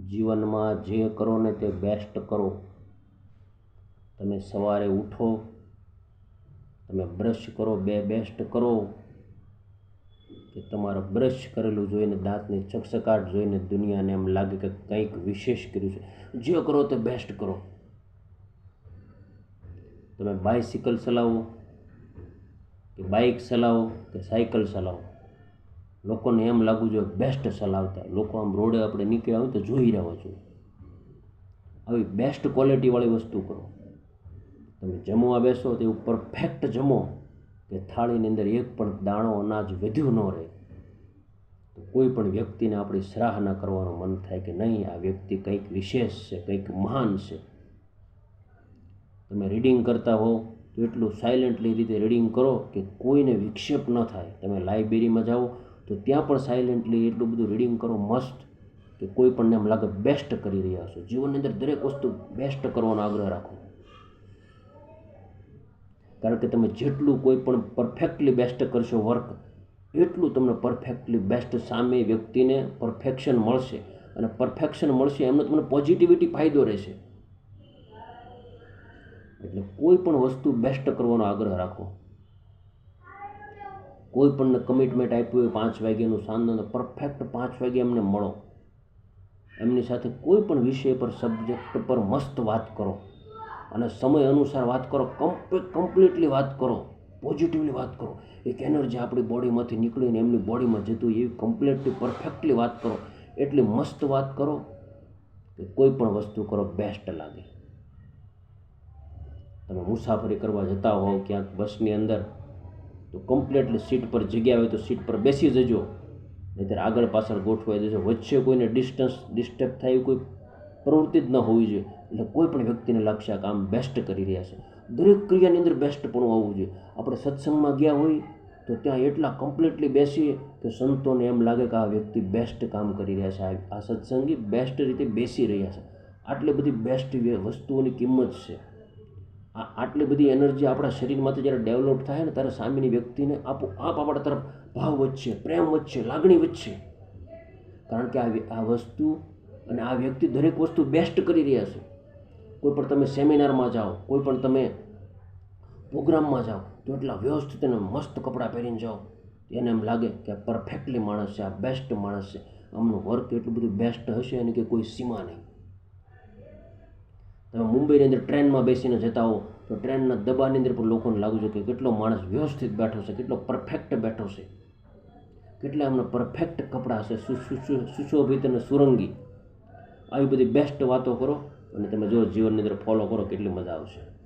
જીવનમાં જે કરો ને તે બેસ્ટ કરો. તમે સવારે ઉઠો, તમે બ્રશ કરો, બે બેસ્ટ કરો. કે તમારા બ્રશ કરેલું જોઈને દાંતની ચકચકાટ જોઈને દુનિયાને એમ લાગે કે કંઈક વિશેષ કર્યું છે. જે કરો તે બેસ્ટ કરો. તમે બાઇસિકલ ચલાવો, કે બાઇક ચલાવો, કે સાયકલ ચલાવો. લોકોને એમ લાગવું જોઈએ બેસ્ટ ચલાવતા. લોકો આમ રોડે આપણે નીકળ્યા હોય તો જોઈ રહ્યા જોઈએ આવી બેસ્ટ ક્વોલિટીવાળી વસ્તુ કરો. તમે જમવા બેસો તો એવું પરફેક્ટ જમો કે થાળીની અંદર એક પણ દાણો અનાજ વધ્યું ન રહે. તો કોઈ પણ વ્યક્તિને આપણી સરાહના કરવાનું મન થાય કે નહીં, આ વ્યક્તિ કંઈક વિશેષ છે, કંઈક મહાન છે. તમે રીડિંગ કરતા હો તો એટલું સાયલન્ટલી રીતે રીડિંગ કરો કે કોઈને વિક્ષેપ ન થાય. તમે લાઇબ્રેરીમાં જાઓ તો ત્યાં પણ સાયલેન્ટલી એટલું બધું રીડિંગ કરો મસ્ત કે કોઈ પણને એમ લાગે બેસ્ટ કરી રહ્યા છો. જીવનની અંદર દરેક વસ્તુ બેસ્ટ કરવાનો આગ્રહ રાખો. કારણ કે તમે જેટલું કોઈ પણ પરફેક્ટલી બેસ્ટ કરશો વર્ક એટલું તમને પરફેક્ટલી બેસ્ટ સામે વ્યક્તિને પરફેક્શન મળશે. અને પરફેક્શન મળશે એમનો તમને પોઝિટિવિટી ફાયદો રહેશે. એટલે કોઈ પણ વસ્તુ બેસ્ટ કરવાનો આગ્રહ રાખો. કોઈ પણ કમિટમેન્ટ આપ્યું હોય પાંચ વાગ્યાનું સાંજનો પરફેક્ટ પાંચ વાગે એમને મળો. એમની સાથે કોઈ પણ વિષય પર સબ્જેક્ટ પર મસ્ત વાત કરો. અને સમય અનુસાર વાત કરો કમ્પ્લીટ કમ્પ્લીટલી વાત કરો પોઝિટિવલી વાત કરો. એક એનર્જી આપણી બોડીમાંથી નીકળીને એમની બોડીમાં જતું એવી કમ્પ્લીટલી પરફેક્ટલી વાત કરો. એટલી મસ્ત વાત કરો કે કોઈ પણ વસ્તુ કરો બેસ્ટ લાગે. તમે મુસાફરી કરવા જતા હોવ ક્યાંક બસની અંદર તો કમ્પ્લેટલી સીટ પર જગ્યા હોય તો સીટ પર બેસી જજો. નહીંતર આગળ પાછળ ગોઠવાઈ જજો. વચ્ચે કોઈને ડિસ્ટન્સ ડિસ્ટર્બ થાય કોઈ પ્રવૃત્તિ જ ન હોવી જોઈએ. એટલે કોઈ પણ વ્યક્તિને લાગશે આ કામ બેસ્ટ કરી રહ્યા છે. દરેક ક્રિયાની અંદર બેસ્ટ પણ આવવું જોઈએ. આપણે સત્સંગમાં ગયા હોય તો ત્યાં એટલા કમ્પ્લીટલી બેસીએ કે સંતોને એમ લાગે કે આ વ્યક્તિ બેસ્ટ કામ કરી રહ્યા છે. આ- સત્સંગી બેસ્ટ રીતે બેસી રહ્યા છે. આટલી બધી બેસ્ટ વસ્તુઓની કિંમત છે. આટલી બધી એનર્જી આપણા શરીરમાંથી જ્યારે ડેવલપ થાય ને ત્યારે સામેની વ્યક્તિને આપો આપ આપણા તરફ ભાવ વધશે, પ્રેમ વધશે, લાગણી વધશે. કારણ કે આ આ વસ્તુ અને આ વ્યક્તિ દરેક વસ્તુ બેસ્ટ કરી રહ્યા છે. કોઈ પણ તમે સેમિનારમાં જાઓ, કોઈ પણ તમે પ્રોગ્રામમાં જાઓ, તો એટલા વ્યવસ્થિત અને મસ્ત કપડાં પહેરીને જાઓ. એને એમ લાગે કે પરફેક્ટલી માણસ છે, આ બેસ્ટ માણસ છે. આમનું વર્ક એટલું બધું બેસ્ટ હશે અને કે કોઈ સીમા નહીં. તમે મુંબઈની અંદર ટ્રેનમાં બેસીને જતા હો, તો ટ્રેનના દબાણની અંદર પણ લોકોને લાગુ છે કે કેટલો માણસ વ્યવસ્થિત બેઠો છે, કેટલો પરફેક્ટ બેઠો છે. કેટલા એમને પરફેક્ટ કપડાં સુ- સુશોભિત અને સુરંગી. આવી બધી બેસ્ટ વાતો કરો અને તમે જો જીવનની અંદર ફોલો કરો, કેટલી મજા આવશે.